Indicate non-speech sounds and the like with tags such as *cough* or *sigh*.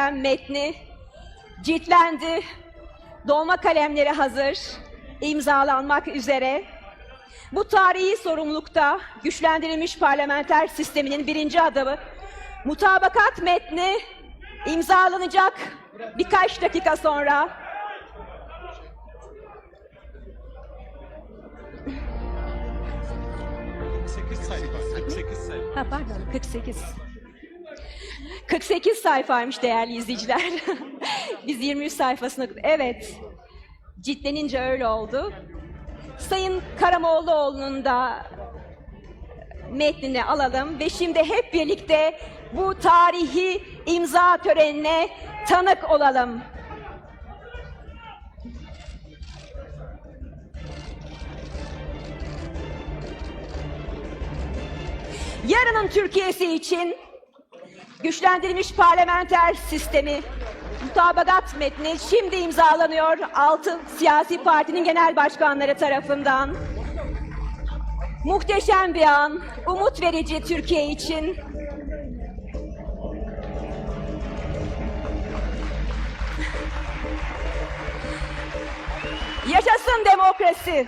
muhteşem metni ciltlendi. Dolma kalemleri hazır. imzalanmak üzere. Bu tarihi sorumlulukta güçlendirilmiş parlamenter sisteminin birinci adımı mutabakat metni imzalanacak birkaç dakika sonra. sayfa, 48 sayfa. Ha pardon 48. 48 sayfaymış değerli izleyiciler. *laughs* Biz 23 sayfasına... Evet. Ciddenince öyle oldu. Sayın Karamoğluoğlu'nun da metnini alalım ve şimdi hep birlikte bu tarihi imza törenine tanık olalım. Yarının Türkiye'si için güçlendirilmiş parlamenter sistemi mutabakat metni şimdi imzalanıyor altı siyasi partinin genel başkanları tarafından. Muhteşem bir an, umut verici Türkiye için. Yaşasın demokrasi.